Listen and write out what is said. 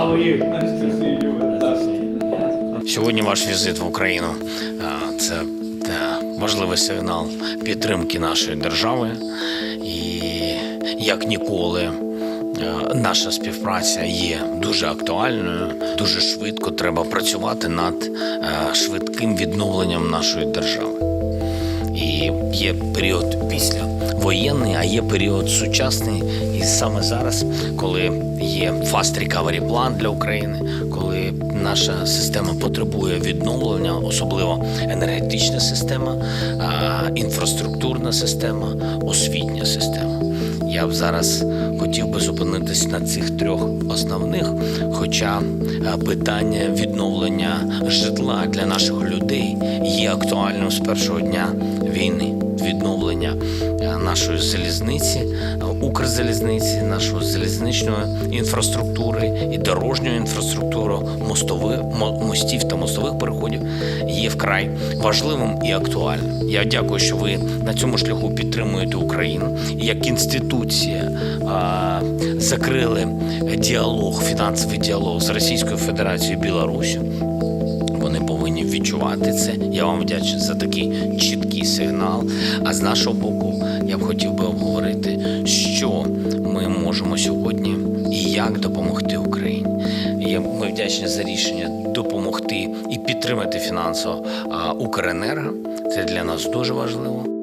How are you? Nice to see you. Сьогодні ваш візит в Україну це важливий сигнал підтримки нашої держави, і як ніколи, наша співпраця є дуже актуальною. Дуже швидко треба працювати над швидким відновленням нашої держави. І є період після воєнний, а є період сучасний. І саме зараз, коли є Fast Recovery план для України, коли наша система потребує відновлення, особливо енергетична система, інфраструктурна система, освітня система. Я б зараз хотів би зупинитись на цих трьох основних, хоча е, питання відновлення житла для наших людей є актуальним з першого дня війни. Відновлення нашої залізниці, е, Укрзалізниці, нашої залізничної інфраструктури і дорожньої інфраструктури, мостових мо- мостів та мостових переходів є вкрай важливим і актуальним. Я дякую, що ви на цьому шляху підтримуєте Україну. Як інституція закрили діалог, фінансовий діалог з Російською Федерацією і Білоруссю. Вони повинні відчувати це. Я вам вдячний за такий чіткий сигнал. А з нашого боку, я б хотів би обговорити, що ми можемо сьогодні і як допомогти Україні. Ми вдячні за рішення допомогти і підтримати фінансово Укренерго. Це для нас дуже важливо.